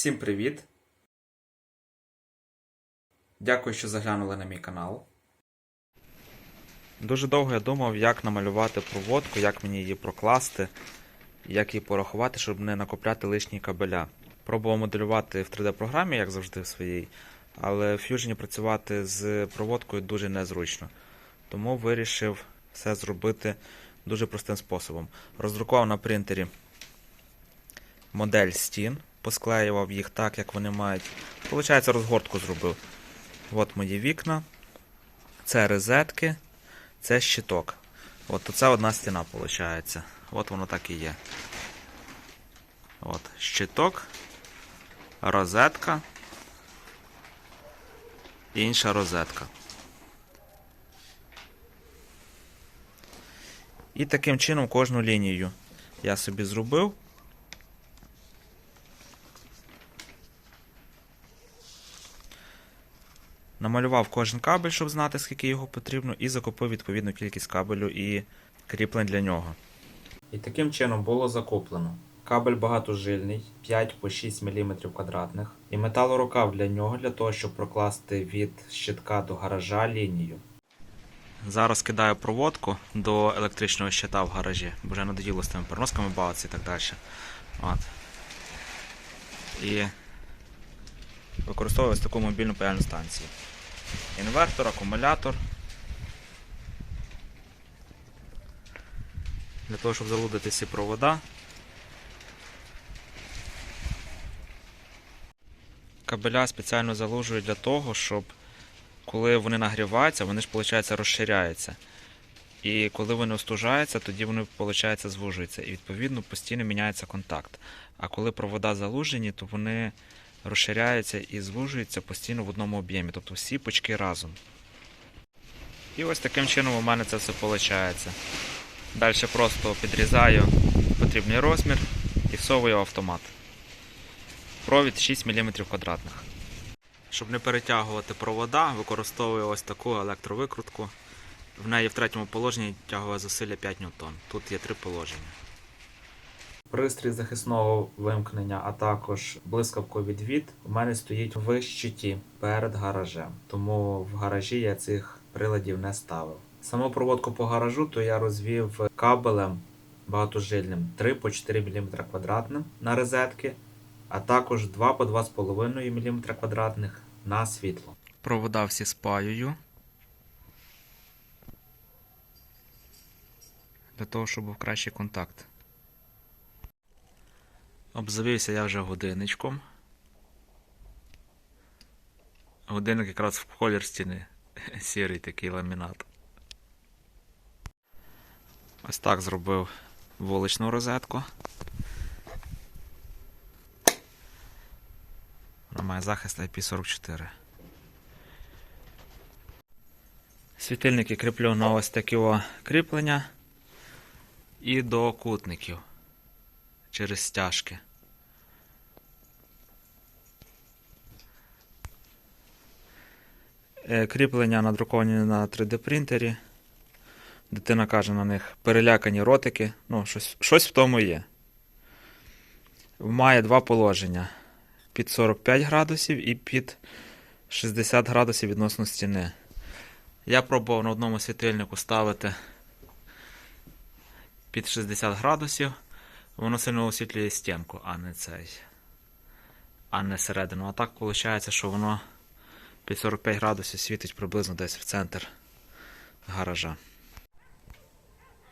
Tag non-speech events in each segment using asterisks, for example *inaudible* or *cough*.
Всім привіт! Дякую, що заглянули на мій канал. Дуже довго я думав, як намалювати проводку, як мені її прокласти, як її порахувати, щоб не накопляти лишні кабеля. Пробував моделювати в 3D-програмі, як завжди в своїй, але в Fusion працювати з проводкою дуже незручно. Тому вирішив все зробити дуже простим способом. Роздрукував на принтері модель стін, посклеював їх так, як вони мають. Получається, розгортку зробив. От мої вікна, це розетки, це щиток. От це одна стіна, виходить. От воно так і є. От, щиток, розетка, інша розетка. І таким чином кожну лінію я собі зробив. Намалював кожен кабель, щоб знати, скільки його потрібно, і закупив відповідну кількість кабелю і кріплень для нього. І таким чином було закуплено. Кабель багатожильний 5 по 6 мм квадратних, і металорукав для нього, для того, щоб прокласти від щитка до гаража лінію. Зараз кидаю проводку до електричного щита в гаражі, бо вже надоїло з тими переносками бавитися і так далі. От. І використовую ось таку мобільну паяльну станцію. Інвертор, акумулятор. Для того, щоб залудити всі провода. Кабеля спеціально залужую для того, щоб коли вони нагріваються, вони ж, виходить, розширяються. І коли вони остужаються, тоді вони, виходить, звужуються. І відповідно постійно міняється контакт. А коли провода залужені, то вони розширяються і звужуються постійно в одному об'ємі, тобто всі пучки разом. І ось таким чином у мене це все виходить. Далі просто підрізаю потрібний розмір і всовую в автомат. Провід 6 мм квадратних. Щоб не перетягувати провода, використовую ось таку електровикрутку. В неї в третьому положенні тягове зусилля 5 ньютон. Тут є три положення. Пристрій захисного вимкнення, а також блискавковий відвід у мене стоїть в щиті перед гаражем. Тому в гаражі я цих приладів не ставив. Саму проводку по гаражу то я розвів кабелем багатожильним 3 по 4 мм квадратним на розетки, а також 2 по 2,5 мм квадратних на світло. Провода всі спаюю. Для того, щоб був кращий контакт. Обзавівся я вже годинничком. Годинник якраз в колір стіни. *laughs* Сірий такий ламінат. Ось так зробив вуличну розетку. Вона має захист IP44. Світильники кріплю на ось такі кріплення і до кутників через стяжки. Е, Кріплення надруковані на 3D принтері. Дитина каже на них перелякані ротики. Ну, щось, щось в тому є. Має два положення: під 45 градусів і під 60 градусів відносно стіни. Я пробував на одному світильнику ставити під 60 градусів. Воно сильно освітлює стінку, а не цей. А не середину. А так виходить, що воно під 45 градусів світить приблизно десь в центр гаража.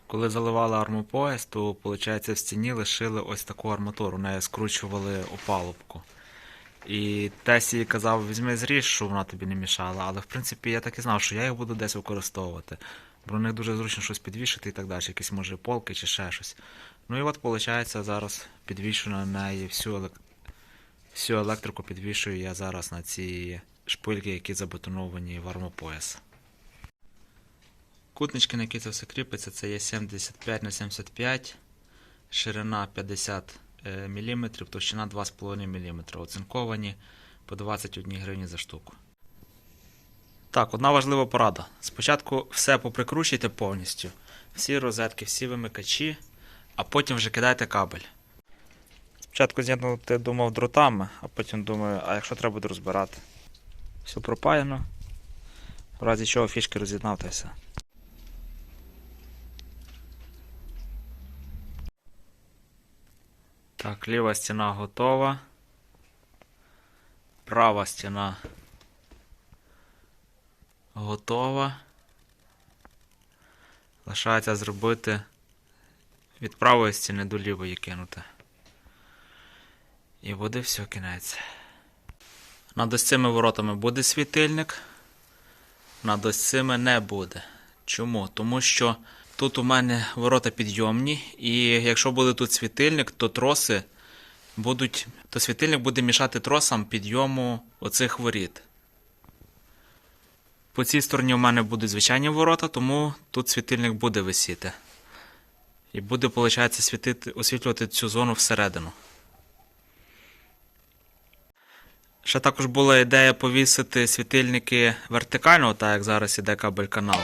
Коли заливали армопояс, то виходить, в стіні лишили ось таку арматуру, нею скручували опалубку. І Тесі казав, візьми зріж, щоб вона тобі не мішала, але в принципі я так і знав, що я їх буду десь використовувати. Бо на них дуже зручно щось підвішити і так далі, якісь може полки чи ще щось. Ну і от виходить, зараз підвішую на неї всю, елек... всю електрику підвішую я зараз на ці шпильки, які забетоновані в армопояс. Кутнички, на які це все кріпиться, це є 75 на 75, ширина 50 мм, товщина 2,5 мм. Оцинковані по 21 гривні за штуку. Так, одна важлива порада. Спочатку все поприкручуйте повністю. Всі розетки, всі вимикачі, а потім вже кидайте кабель. Спочатку з'єднувати думав дротами, а потім думаю, а якщо треба буде розбирати. Все пропаяно. В разі чого фішки роз'єднав. Так, ліва стіна готова. Права стіна готова. Лишається зробити від правої стіни до лівої кинути. І буде все, кінець. Над ось цими воротами буде світильник. Над ось цими не буде. Чому? Тому що тут у мене ворота підйомні, і якщо буде тут світильник, то троси будуть. То світильник буде мішати тросам підйому оцих воріт. По цій стороні у мене будуть звичайні ворота, тому тут світильник буде висіти. І буде, виходить, світити, освітлювати цю зону всередину. Ще також була ідея повісити світильники вертикально, так як зараз іде кабель канал.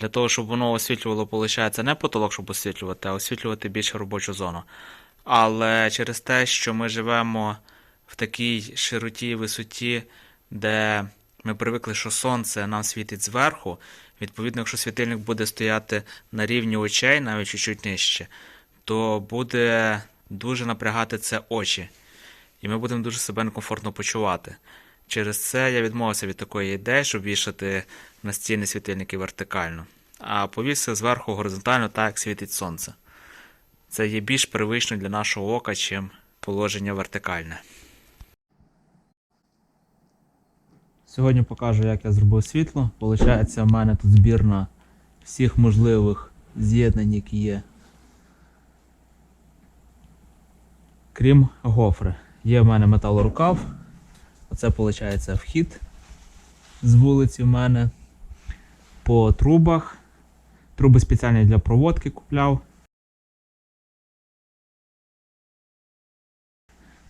Для того, щоб воно освітлювало, виходить, не потолок, щоб освітлювати, а освітлювати більше робочу зону. Але через те, що ми живемо в такій широті і висоті, де ми привикли, що сонце нам світить зверху, відповідно, якщо світильник буде стояти на рівні очей, навіть чуть-чуть нижче, то буде дуже напрягати це очі. І ми будемо дуже себе некомфортно почувати. Через це я відмовився від такої ідеї, щоб вішати на стіни світильники вертикально, а повісив зверху горизонтально, так як світить сонце. Це є більш привично для нашого ока, чим положення вертикальне. Сьогодні покажу, як я зробив світло. Получається, в мене тут збірна всіх можливих з'єднань, які є. Крім гофри. Є в мене металорукав. Оце виходить вхід з вулиці в мене. По трубах. Труби спеціальні для проводки купляв.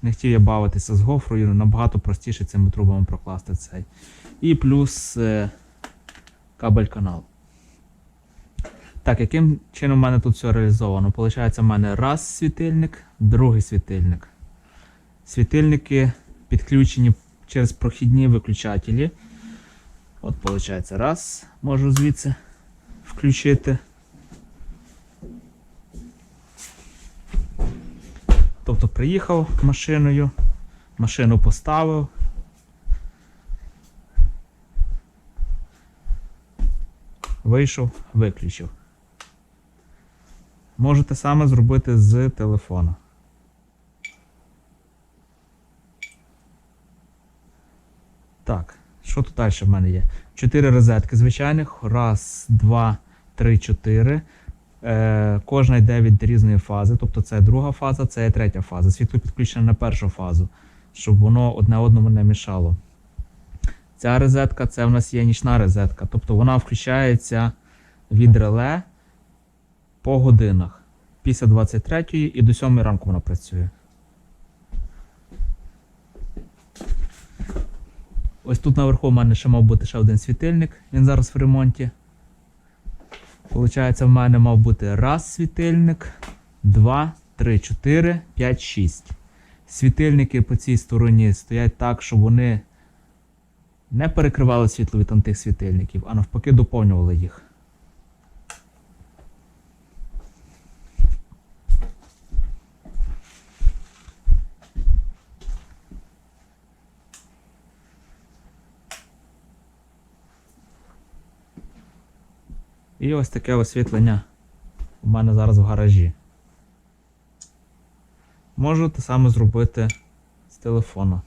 Не хотів я бавитися з гофрою, набагато простіше цими трубами прокласти цей. І плюс е, кабель канал. Так, яким чином в мене тут все реалізовано? Получається, в мене раз світильник, другий світильник. Світильники підключені через прохідні виключателі. От, виходить, раз, можу звідси включити. Тобто приїхав машиною, машину поставив. Вийшов, виключив. Можете саме зробити з телефона. Так, що тут далі в мене є? Чотири розетки звичайних. Раз, два, три, чотири. Е, кожна йде від різної фази. Тобто це друга фаза, це є третя фаза. Світло підключене на першу фазу, щоб воно одне одному не мішало. Ця розетка це в нас є нічна розетка. Тобто вона включається від реле по годинах. Після 23 і до 7 ранку вона працює. Ось тут наверху у мене ще мав бути ще один світильник, він зараз в ремонті. Получається, в мене мав бути раз світильник, два, три, чотири, п'ять, шість. Світильники по цій стороні стоять так, щоб вони не перекривали світло від тих світильників, а навпаки доповнювали їх. І ось таке освітлення у мене зараз в гаражі. Можу те саме зробити з телефона.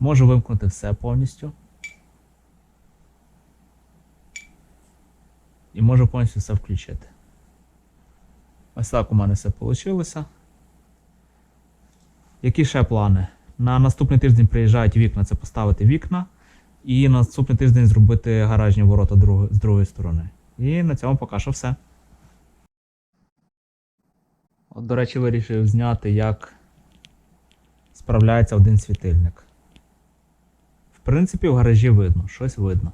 Можу вимкнути все повністю. І можу повністю все включити. Ось так у мене все вийшло. Які ще плани? На наступний тиждень приїжджають вікна, це поставити вікна. І на наступний тиждень зробити гаражні ворота з другої сторони. І на цьому поки що все. От, до речі, вирішив зняти, як справляється один світильник. В принципі, в гаражі видно, щось видно.